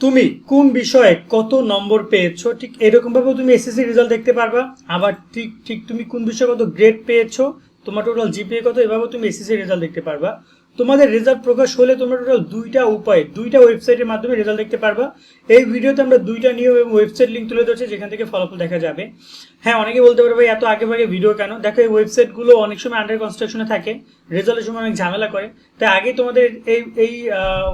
তুমি কোন বিষয়ে কত নম্বর পেয়েছ? ঠিক এরকম ভাবে তুমি এসএসসি রেজাল্ট দেখতে পারবা। আবার ঠিক ঠিক তুমি কোন বিষয়ে কত গ্রেড পেয়েছ? তোমার টোটাল জিপিএ কত? এভাবে তুমি এসএসসি রেজাল্ট দেখতে পারবা। তোমাদের রেজাল্ট প্রকাশ হলে তোমরা টোটাল দুইটা উপায়ে, দুইটা ওয়েবসাইটের মাধ্যমে রেজাল্ট দেখতে পারবা। এই ভিডিওতে আমরা দুইটা নিয়ম এবং ওয়েবসাইট লিঙ্ক তুলে ধরছি, যেখান থেকে ফলাফল দেখা যাবে। হ্যাঁ অনেকে বলতে পারবে এত আগে ভাগে ভিডিও কেন? দেখো, এই ওয়েবসাইটগুলো অনেক সময় আন্ডার কনস্ট্রাকশনে থাকে। রেজাল্টের সময় অনেক ঝামেলা করে। তাই আগে তোমাদের এই এই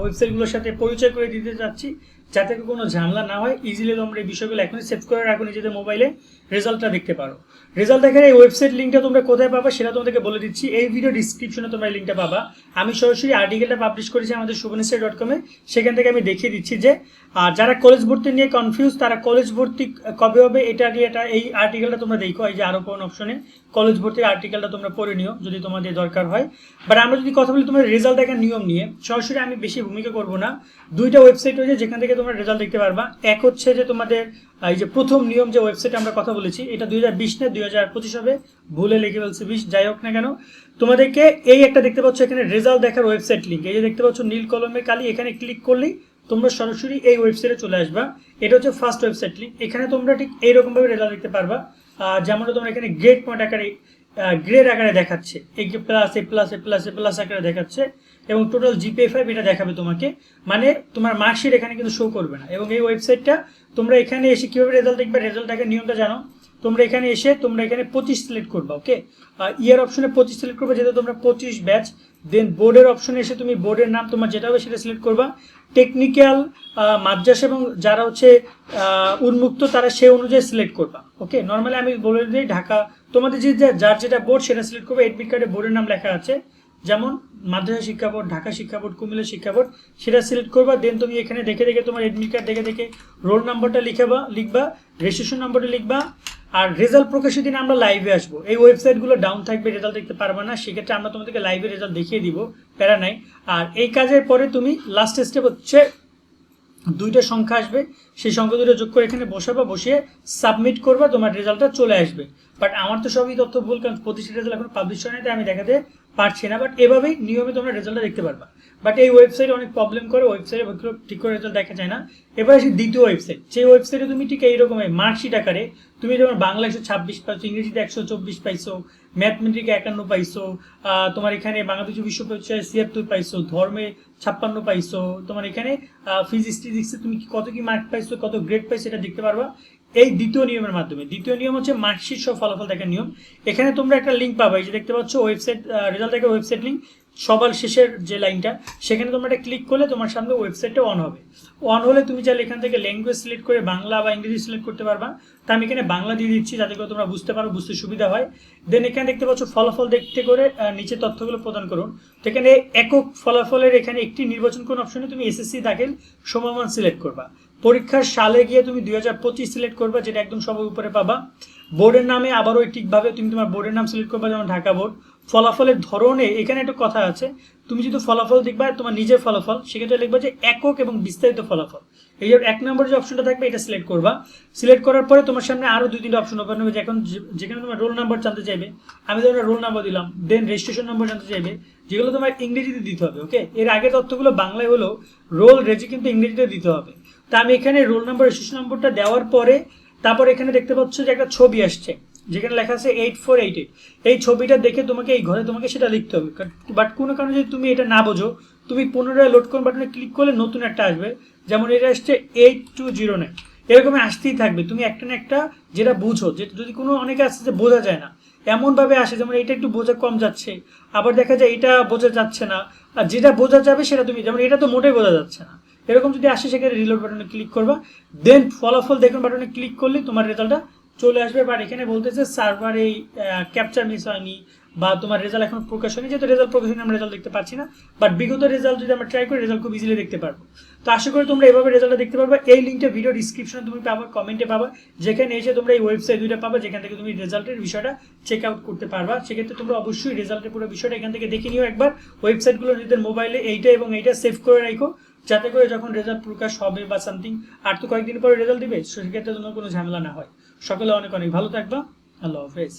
ওয়েবসাইটগুলোর সাথে পরিচয় করে দিতে চাচ্ছি। যাতে কোনো ঝামেলা না হয় ইজিলি তোমরা এই বিষয়গুলো এখনই সেভ করে রাখো নিজেদের মোবাইলে রেজাল্টটা দেখতে পারো। রেজাল্ট দেখার এই ওয়েবসাইট লিঙ্কটা তোমরা কোথায় পাবা সেটা তোমাদেরকে বলে দিচ্ছি। এই ভিডিও ডিসক্রিপশনে তোমরা লিঙ্কটা পাবা। আমি সরাসরি আর্টিকেলটা পাবলিশ করেছি আমাদের শুভনেশ্বর ডট কমে সেখান থেকে আমি দেখিয়ে দিচ্ছি যে, আর যারা কলেজ ভর্তি নিয়ে কনফিউজ তারা কলেজ ভর্তি কবে হবে এটা নিয়ে এটা এই আর্টিকেলটা তোমরা দেখো। এই যে আরও কোন অপশনে কলেজ ভর্তির আর্টিকেলটা তোমরা পড়ে নিও, যদি তোমাদের দরকার হয়। বাট আমরা যদি কথা বলি তোমাদের রেজাল্ট দেখার নিয়ম নিয়ে, সরাসরি আমি বেশি ভূমিকা করব না। দুইটা ওয়েবসাইট রয়েছে, যেখান থেকে তোমরা রেজাল্ট দেখতে পারবা। এক হচ্ছে যে তোমাদের এই যে প্রথম নিয়ম যে ওয়েবসাইটে আমরা কথা বলেছি, এটা দুই হাজার বিশ না, দুই হাজার পঁচিশ হবে। ভুলে লিখে ফেলছে, বিশ, যাই হোক না কেন। তোমাদেরকে এই একটা দেখতে পাচ্ছ, এখানে রেজাল্ট দেখার ওয়েবসাইট লিঙ্ক এই যে দেখতে পাচ্ছ, নীল কলমের কালি, এখানে ক্লিক করলেই তোমরা সরাসরি এই ওয়েবসাইটে চলে আসবা। এটা হচ্ছে ফার্স্ট ওয়েবসাইট লিঙ্ক এখানে তোমরা ঠিক এইরকমভাবে রেজাল্ট দেখতে পারবা। যেমন তোমরা এখানে গ্রেড পয়েন্ট আকারে গ্রেড আকারে দেখাচ্ছে, এই যে plus A plus A plus A plus আকারে দেখাচ্ছে, এবং টোটাল জিপিএ ফাইভ এটা দেখাবে তোমাকে। মানে তোমার মার্কশিট এখানে কিন্তু শো করবে না। এবং এই ওয়েবসাইটটা তোমরা এখানে এসে কীভাবে রেজাল্ট দেখবে রেজাল্ট দেখার নিয়মটা জানো। তোমরা এখানে এসে তোমরা এখানে পঁচিশ সিলেক্ট করবা ওকে ইয়ার অপশনে পঁচিশ সিলেক্ট করবে, যেহেতু তোমরা পঁচিশ ব্যাচ দেন বোর্ডের অপশনে এসে তুমি বোর্ডের নাম তোমার যেটা হবে সেটা সিলেক্ট করবা। টেকনিক্যাল মাদ্রাস এবং যারা হচ্ছে উন্মুক্ত, তারা সেই অনুযায়ী সিলেক্ট করবা ওকে নর্মালি আমি বলে দিই, ঢাকা, তোমাদের যে যার যেটা বোর্ড সেটা সিলেক্ট করবে। এডমিট কার্ডে বোর্ডের নাম লেখা আছে। যেমন, মাদ্রাসা শিক্ষা বোর্ড ঢাকা শিক্ষা বোর্ড কুমিল্লা শিক্ষা বোর্ড সেটা সিলেক্ট করবা। দেন তুমি এখানে দেখে দেখে তোমার এডমিট কার্ড দেখে দেখে রোল নাম্বারটা লিখবা লিখবা রেজিস্ট্রেশন নাম্বারটা লিখবা। আর রেজাল্ট প্রকাশের দিন আমরা লাইভে আসব। এই ওয়েবসাইটগুলো ডাউন থাকবে রেজাল্ট দেখতে পারবে না। সেক্ষেত্রে আমরা তোমাদেরকে লাইভে রেজাল্ট দেখিয়ে দিব, প্যারা নাই। আর এই কাজের পরে তুমি লাস্ট স্টেপ হচ্ছে দুইটা সংখ্যা আসবে। সেই সংখ্যা দুটো যোগ করে এখানে বসাবা, বসিয়ে সাবমিট করবা, তোমার রেজাল্টটা চলে আসবে। বাট আমার তো সবই তথ্য ভুল, কারণ প্রতিটি রেজাল্ট এখন পাবলিশ হয় না তাই আমি দেখাতে পারছি না বাট এভাবেই নিয়মে তোমরা রেজাল্টটা দেখতে পারবা। বাট এই ওয়েবসাইটে অনেক প্রবলেম করে ওয়েবসাইটে ঠিক করে রেজাল্ট দেখা যায় না। এবার আসি দ্বিতীয় ওয়েবসাইট সেই ওয়েবসাইটে তুমি ঠিক এইরকম মার্কশিট আকারে তুমি যেমন বাংলা একশো ছাব্বিশ পাইছো, ইংরেজিতে একশো চব্বিশ পাইছো ম্যাথমেটিকে একান্ন পাইছো তোমার এখানে বাংলাদেশ বিশ্ব পরিচয় ছিয়াত্তর পাইছো, ধর্মে ছাপ্পান্ন পাইছো, তোমার এখানে ফিজিক্স টিজিক্সে তুমি কত কি মার্ক পাইছো, কত গ্রেড পাইছো, এটা দেখতে পারবা। এই দ্বিতীয় নিয়মের মাধ্যমে। দ্বিতীয় নিয়ম হচ্ছে মার্কশিট সহ ফলাফল দেখার নিয়ম। এখানে তোমরা একটা লিঙ্ক পাবা, এই যে দেখতে পাচ্ছ ওয়েবসাইট রেজাল্ট থেকে ওয়েবসাইট লিঙ্ক সবার শেষের যে লাইনটা, সেখানে তোমরা এটা ক্লিক করলে তোমার সামনে ওয়েবসাইটটা অন হবে। অন হলে তুমি চাইলে এখান থেকে ল্যাঙ্গুয়েজ সিলেক্ট করে বাংলা বা ইংরেজি সিলেক্ট করতে পারবা। তা আমি এখানে বাংলা দিয়ে দিচ্ছি, যাতে করে তোমরা বুঝতে পারো, বুঝতে সুবিধা হয়। দেন এখানে দেখতে পাচ্ছ ফলাফল দেখতে করে নিচে তথ্যগুলো প্রদান করুন। তো এখানে একক ফলাফলের এখানে একটি নির্বাচন কোন অপশনে তুমি এসএসসি দাখিল সমমান সিলেক্ট করবা। পরীক্ষার সালে গিয়ে তুমি দুই হাজার পঁচিশ সিলেক্ট করবা, যেটা একদম সবার উপরে পাবা। বোর্ডের নামে আবারও ঠিকভাবে তুমি তোমার বোর্ডের নাম সিলেক্ট করবা, যেমন ঢাকা বোর্ড ফলাফলের ধরনে, এখানে একটা কথা আছে, তুমি যদি ফলাফল দেখবা, তোমার নিজের ফলাফল, সেক্ষেত্রে লিখবা যে একক এবং বিস্তারিত ফলাফল। এই যে এক নম্বর যে অপশনটা থাকবে, এটা সিলেক্ট করবা। সিলেক্ট করার পরে তোমার সামনে আরও দুই, তিনটা অপশন ওপেন হবে এখন যেখানে তোমার রোল নাম্বার জানতে চাইবে, আমি ধরো রোল নাম্বার দিলাম দেন রেজিস্ট্রেশন নাম্বার জানতে চাইবে, যেগুলো তোমার ইংরেজিতে দিতে হবে ওকে এর আগে তথ্যগুলো বাংলায় হলো রোল রেজি কিন্তু ইংরেজিতে দিতে হবে। তা আমি এখানে রোল নাম্বার রেজিস্ট্রেশন নম্বরটা দেওয়ার পরে তারপর এখানে দেখতে পাচ্ছ যে একটা ছবি আসছে, যেখানে লেখা আছে এইট ফোর এইট এইট এই ছবিটা দেখে তোমাকে এই ঘরে তোমাকে সেটা লিখতে হবে। বাট কোনো কারণে যদি তুমি এটা না বোঝো, তুমি পুনরায় লোড কোন বাটনে ক্লিক করলে নতুন একটা আসবে। যেমন এটা আসছে এইট টু জিরো নাইন এরকম আসতেই থাকবে। তুমি একটা না একটা যেটা বুঝো যে যদি কোনো অনেকে আসছে যে বোঝা যায় না, এমনভাবে আসে যেমন এটা একটু বোঝা কম যাচ্ছে, আবার দেখা যায় এটা বোঝা যাচ্ছে না, আর যেটা বোঝা যাবে সেটা তুমি যেমন এটা তো মোটেই বোঝা যাচ্ছে না। এরকম যদি আসে, সেখানে রিলোড বাটনে ক্লিক করবা। দেন ফলাফল দেখুন বাটনে ক্লিক করলে তোমার রেজাল্টটা চলে আসবে। বাট এখানে বলতেছে সার্ভার এই ক্যাপচার মিস হয়নি বা তোমার রেজাল্ট এখন প্রকাশ হয়নি। যেহেতু রেজাল্ট প্রকাশ হয়নি, আমরা রেজাল্ট দেখতে পাচ্ছি না। বাট বিগত রেজাল্ট যদি আমরা ট্রাই করি রেজাল্ট খুব ইজিলি দেখতে পারব। তো আশা করি তোমরা এভাবে রেজাল্টটা দেখতে পারবে। এই লিঙ্কটা ভিডিও ডিসক্রিপশনে তুমি পাবা কমেন্টে পাবা। যেখানে এসে তোমরা এই ওয়েবসাইট দুইটা পাবা, যেখান থেকে তুমি রেজাল্টের বিষয়টা চেক আউট করতে পারবা। সেক্ষেত্রে তোমরা অবশ্যই রেজাল্টের পুরো বিষয়টা এখান থেকে দেখে নিও একবার। ওয়েবসাইটগুলো নিজেদের মোবাইলে এইটা এবং এইটা সেভ করে রাখো। যাতে করে যখন রেজাল্ট প্রকাশ হবে বা সামথিং আর তো কয়েকদিন পরে রেজাল্ট দিবে সেক্ষেত্রে তোমার কোনো ঝামেলা না হয়। সকলে অনেক অনেক ভালো থাকবা। আল্লাহ হাফেজ।